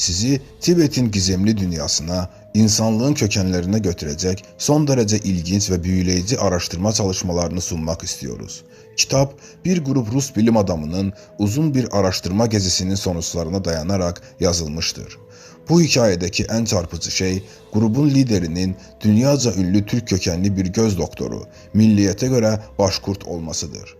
Sizi Tibet'in gizemli dünyasına, insanlığın kökenlerine götürecek son derece ilginç ve büyüleyici araştırma çalışmalarını sunmak istiyoruz. Kitap, bir grup Rus bilim adamının uzun bir araştırma gezisinin sonuçlarına dayanarak yazılmıştır. Bu hikayedeki en çarpıcı şey grubun liderinin dünyaca ünlü Türk kökenli bir göz doktoru, milliyete göre başkurt olmasıdır.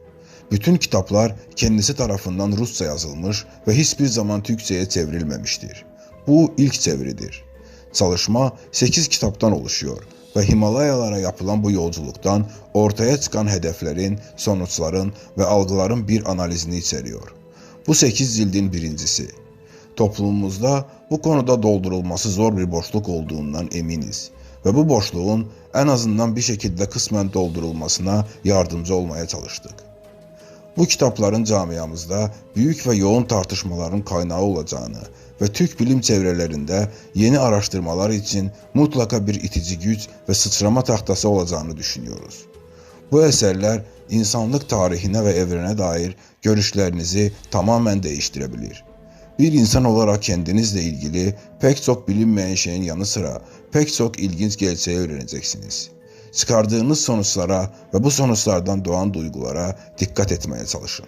Bütün kitaplar kendisi tarafından Rusça yazılmış ve hiçbir zaman Türkçe'ye çevrilmemiştir. Bu ilk çeviridir. Çalışma 8 kitaptan oluşuyor ve Himalayalara yapılan bu yolculuktan ortaya çıkan hedeflerin, sonuçların ve algıların bir analizini içeriyor. Bu 8 cildin birincisi. Toplumumuzda bu konuda doldurulması zor bir boşluk olduğundan eminiz ve bu boşluğun en azından bir şekilde kısmen doldurulmasına yardımcı olmaya çalıştık. Bu kitabların camiamızda böyük və yoğun tartışmaların qaynağı olacağını və türk bilim çevrələrində yeni araşdırmalar üçün mutlaka bir itici güc və sıçrama taxtası olacağını düşünüyoruz. Bu əsərlər insanlıq tarixinə və evrenə dair görüşlərinizi tamamilə dəyişdirə bilər. Bir insan olaraq kendinizle ilgili pek çok bilinmeyen şeyin yanı sıra pek çok ilginç gerçeği öğreneceksiniz.'' Çıkardığınız sonuçlara ve bu sonuçlardan doğan duygulara dikkat etmeye çalışın.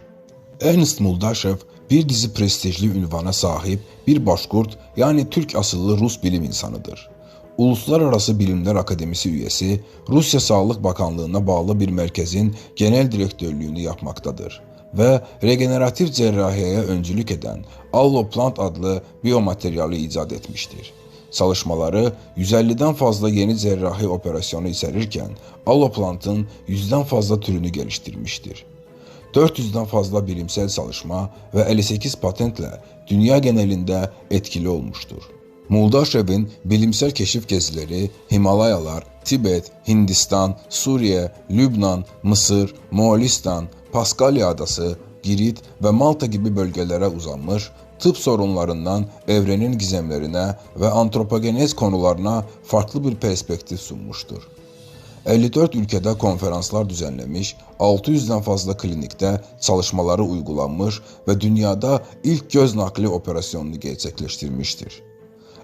Ernst Muldaşev bir dizi prestijli ünvana sahip bir başkurt yani Türk asıllı Rus bilim insanıdır. Uluslararası Bilimler Akademisi üyesi, Rusya Sağlık Bakanlığı'na bağlı bir merkezin genel direktörlüğünü yapmaktadır ve regeneratif cerrahiye öncülük eden Alloplant adlı biyomateryali icat etmiştir. Çalışmaları 150'den fazla yeni cerrahi operasyonu içerirken Alloplant'ın 100'den fazla türünü geliştirmiştir. 400'den fazla bilimsel çalışma ve 58 patentle dünya genelinde etkili olmuştur. Muldaşev'in bilimsel keşif gezileri Himalayalar, Tibet, Hindistan, Suriye, Lübnan, Mısır, Moğolistan, Paskalya Adası, Girit ve Malta gibi bölgelere uzanmış, tıp sorunlarından evrenin gizemlerine ve antropogenez konularına farklı bir perspektif sunmuştur. 54 ülkede konferanslar düzenlemiş, 600'den fazla klinikte çalışmaları uygulanmış ve dünyada ilk göz nakli operasyonunu gerçekleştirmiştir.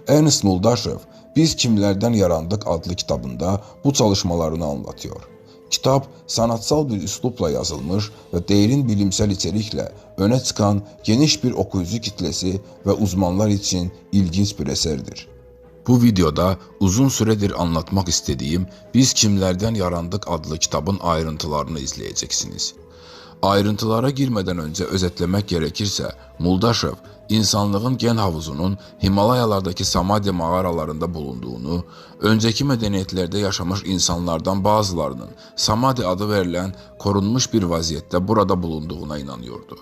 Ernst Muldaşev, Biz Kimlerden Yarandık adlı kitabında bu çalışmalarını anlatıyor. Kitap sanatsal bir üslupla yazılmış ve derin bilimsel içerikle öne çıkan geniş bir okuyucu kitlesi ve uzmanlar için ilginç bir eserdir. Bu videoda uzun süredir anlatmak istediğim Biz Kimlerden Yarandık adlı kitabın ayrıntılarını izleyeceksiniz. Ayrıntılara girmeden önce özetlemek gerekirse Muldaşev insanlığın gen havuzunun Himalayalardaki Samadhi mağaralarında bulunduğunu, önceki medeniyetlerde yaşamış insanlardan bazılarının Samadhi adı verilen korunmuş bir vaziyette burada bulunduğuna inanıyordu.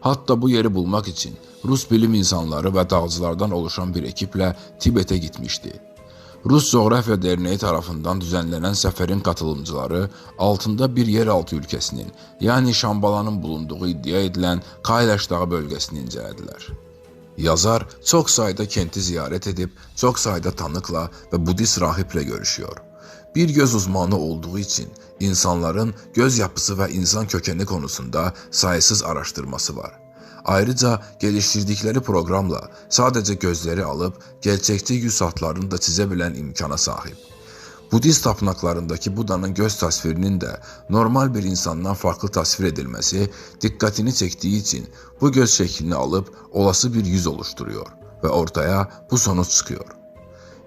Hatta bu yeri bulmak için Rus bilim insanları ve dağcılardan oluşan bir ekiple Tibet'e gitmişti. Rus Coğrafiya Dərnəyi tərəfindən düzənlənən səfərin katılımçıları altında bir yeraltı ölkəsinin, yəni Şambalanın bulunduğu iddia edilən Kaylaş dağı bölgəsini incələdilər. Yazar çox sayda kenti ziyarət edib, çox sayda tanıqla və budist rahiblə görüşüyor. Bir göz uzmanı olduğu üçün insanların göz yapısı və insan kökəni konusunda sayısız araşdırması var. Ayrıca geliştirdikleri programla sadece gözleri alıp gerçekçi yüz hatlarını da çizebilen imkana sahip. Budist tapınaklarındaki Buda'nın göz tasvirinin de normal bir insandan farklı tasvir edilmesi dikkatini çektiği için bu göz şeklini alıp olası bir yüz oluşturuyor ve ortaya bu sonuç çıkıyor.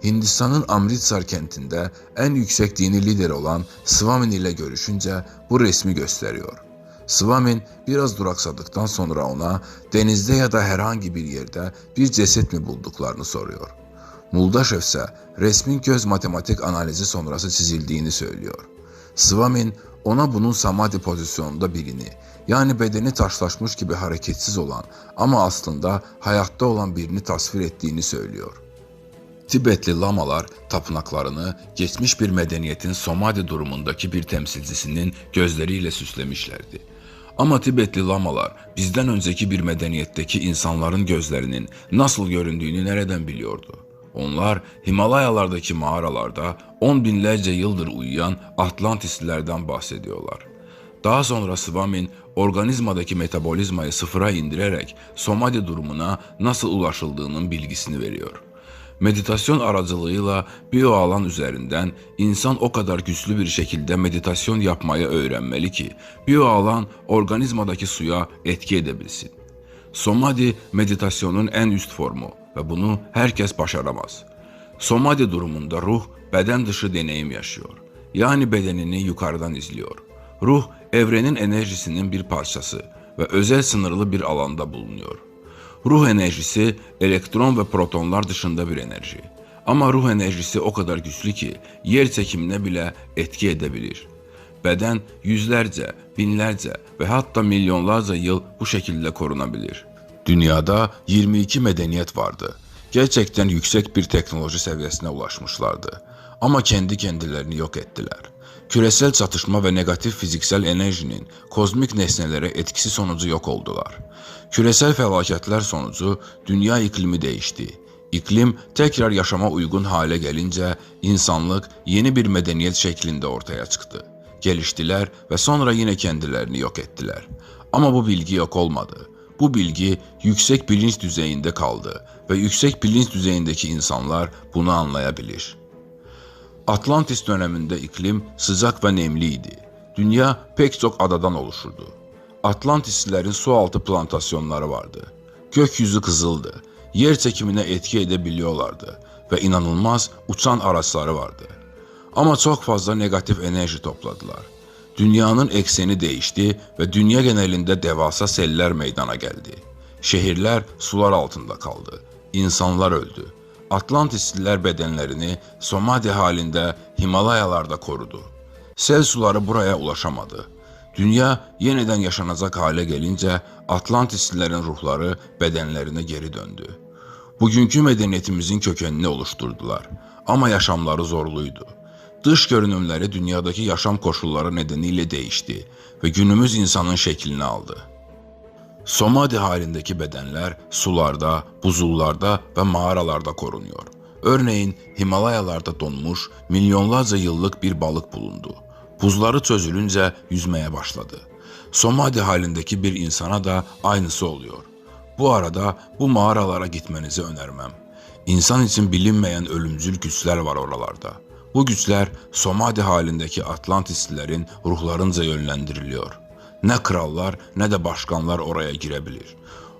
Hindistan'ın Amritsar kentinde en yüksek dini lider olan Swamin ile görüşünce bu resmi gösteriyor. Swamin biraz duraksadıktan sonra ona denizde ya da herhangi bir yerde bir ceset mi bulduklarını soruyor. Muldaşev ise resmin göz matematik analizi sonrası çizildiğini söylüyor. Swamin ona bunun samadhi pozisyonunda birini yani bedeni taşlaşmış gibi hareketsiz olan ama aslında hayatta olan birini tasvir ettiğini söylüyor. Tibetli lamalar tapınaklarını geçmiş bir medeniyetin Somadi durumundaki bir temsilcisinin gözleriyle süslemişlerdi. Ama Tibetli lamalar bizden önceki bir medeniyetteki insanların gözlerinin nasıl göründüğünü nereden biliyordu? Onlar Himalayalardaki mağaralarda on binlerce yıldır uyuyan Atlantislilerden bahsediyorlar. Daha sonra Svamin organizmadaki metabolizmayı sıfıra indirerek somadi durumuna nasıl ulaşıldığının bilgisini veriyor. Meditasyon aracılığıyla bioalan üzerinden insan o kadar güçlü bir şekilde meditasyon yapmayı öğrenmeli ki bioalan organizmadaki suya etki edebilsin. Somadi meditasyonun en üst formu ve bunu herkes başaramaz. Somadi durumunda ruh beden dışı deneyim yaşıyor. Yani bedenini yukarıdan izliyor. Ruh evrenin enerjisinin bir parçası ve özel sınırlı bir alanda bulunuyor. Ruh enerjisi elektron və protonlar dışında bir enerji. Amma ruh enerjisi o qədər güclü ki, yer çəkiminə belə etki edə bilir. Bədən yüzlərcə, minlərcə və hətta milyonlarca yıl bu şəkildə qoruna bilir. Dünyada 22 mədəniyyət vardı. Gerçəkdən yüksək bir texnoloji səviyyəsinə ulaşmışlardı. Ama kendi kendilerini yok ettiler. Küresel çatışma ve negatif fiziksel enerjinin kozmik nesnelere etkisi sonucu yok oldular. Küresel felaketler sonucu dünya iklimi değişti. İklim tekrar yaşama uygun hale gelince insanlık yeni bir medeniyet şeklinde ortaya çıktı. Geliştiler ve sonra yine kendilerini yok ettiler. Ama bu bilgi yok olmadı. Bu bilgi yüksek bilinç düzeyinde kaldı ve yüksek bilinç düzeyindeki insanlar bunu anlayabilir. Atlantis döneminde iklim sıcak ve nemliydi. Dünya pek çok adadan oluşurdu. Atlantislilerin sualtı plantasyonları vardı. Gökyüzü kızıldı. Yer çekimine etki edebiliyorlardı ve inanılmaz uçan araçları vardı. Ama çok fazla negatif enerji topladılar. Dünyanın ekseni değişti ve dünya genelinde devasa seller meydana geldi. Şehirler sular altında kaldı. İnsanlar öldü. Atlantisliler bedenlerini somadi halinde Himalayalarda korudu. Sel suları buraya ulaşamadı. Dünya yeniden yaşanacak hale gelince Atlantislilerin ruhları bedenlerine geri döndü. Bugünkü medeniyetimizin kökenini oluşturdular. Ama yaşamları zorluydu. Dış görünümleri dünyadaki yaşam koşulları nedeniyle değişti ve günümüz insanın şeklini aldı. Somadi halindeki bedenler sularda, buzullarda ve mağaralarda korunuyor. Örneğin Himalayalarda donmuş milyonlarca yıllık bir balık bulundu. Buzları çözülünce yüzmeye başladı. Somadi halindeki bir insana da aynısı oluyor. Bu arada bu mağaralara gitmenizi önermem. İnsan için bilinmeyen ölümcül güçler var oralarda. Bu güçler Somadi halindeki Atlantislilerin ruhlarınca yönlendiriliyor. Ne krallar ne de başkanlar oraya girebilir.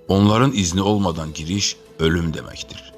Onların izni olmadan giriş ölüm demektir.